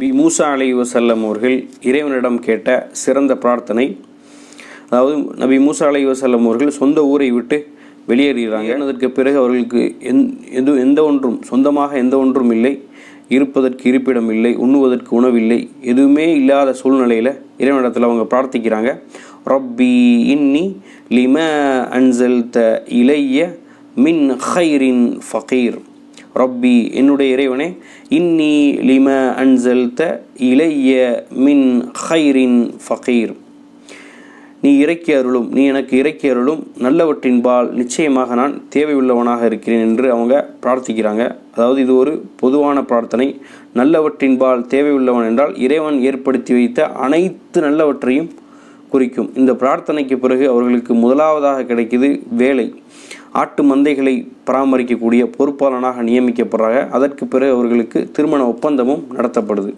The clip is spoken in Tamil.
பி மூசா அலி வசல்லம் அவர்கள் இறைவனிடம் கேட்ட சிறந்த பிரார்த்தனை அதாவது நபி மூசா அலி வசல்லம் அவர்கள் சொந்த ஊரை விட்டு வெளியேறுகிறாங்க. அதற்கு பிறகு அவர்களுக்கு எந் எது எந்த ஒன்றும் சொந்தமாக எந்த ஒன்றும் இல்லை. இருப்பதற்கு இருப்பிடம் இல்லை உண்ணுவதற்கு உணவில்லை. எதுவுமே இல்லாத சூழ்நிலையில் இறைவனிடத்தில் அவங்க பிரார்த்திக்கிறாங்க. ரப்பி இன்னி லிம அன்சல் த இளைய மின் ஹைரின் ஃபகீர். ரப்பி என்னுடைய இறைவனே இன்னி லிம அன்சல்த த இளைய மின் ஹைரின் ஃபகீர். நீ இறக்கி அருளும் நீ எனக்கு இறக்கி அருளும் நல்லவற்றின்பால் நிச்சயமாக நான் தேவையுள்ளவனாக இருக்கிறேன் என்று அவங்க பிரார்த்திக்கிறாங்க. அதாவது இது ஒரு பொதுவான பிரார்த்தனை. நல்லவற்றின்பால் தேவையுள்ளவன் என்றால் இறைவன் ஏற்படுத்தி வைத்த அனைத்து நல்லவற்றையும் குறிக்கும். இந்த பிரார்த்தனைக்கு பிறகு அவர்களுக்கு முதலாவதாக கிடைக்கிது வேலை. ஆட்டு மந்தைகளை பராமரிக்கக்கூடிய பொறுப்பாளனாக நியமிக்கப்படுறாங்க. அதற்கு பிறகு அவர்களுக்கு திருமண ஒப்பந்தமும் நடத்தப்படுது.